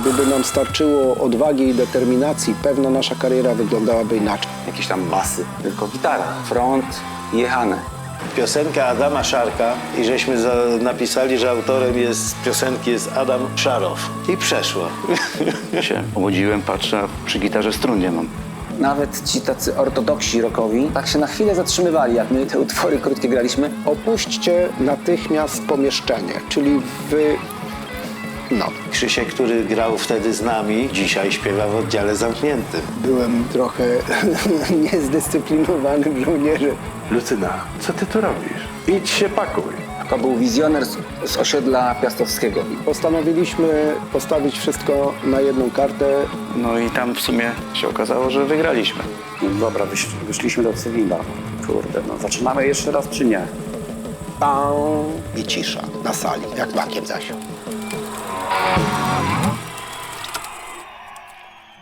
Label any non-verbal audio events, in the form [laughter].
Gdyby nam starczyło odwagi i determinacji, pewno nasza kariera wyglądałaby inaczej. Jakieś tam basy, tylko gitara, front i jechane. Piosenka Adama Szarka i żeśmy za, napisali, że autorem jest piosenki jest Adam Szarow. I przeszło. Ja [laughs] się obudziłem, patrzę, a przy gitarze strun nie mam. Nawet ci tacy ortodoksi rockowi tak się na chwilę zatrzymywali, jak my te utwory krótkie graliśmy. Opuśćcie natychmiast pomieszczenie, czyli wy... No, Krzysiek, który grał wtedy z nami, dzisiaj śpiewa w oddziale zamkniętym. byłem trochę [laughs] niezdyscyplinowanym żołnierzem. Lucyna, co ty tu robisz? Idź się pakuj. To był wizjoner z, z osiedla piastowskiego. Postanowiliśmy postawić wszystko na jedną kartę. No i tam w sumie się okazało, że wygraliśmy. Dobra, wyś, wyszliśmy do cywila. Kurde, no zaczynamy jeszcze raz czy nie? Pam, I cisza na sali, jak makiem zasiał.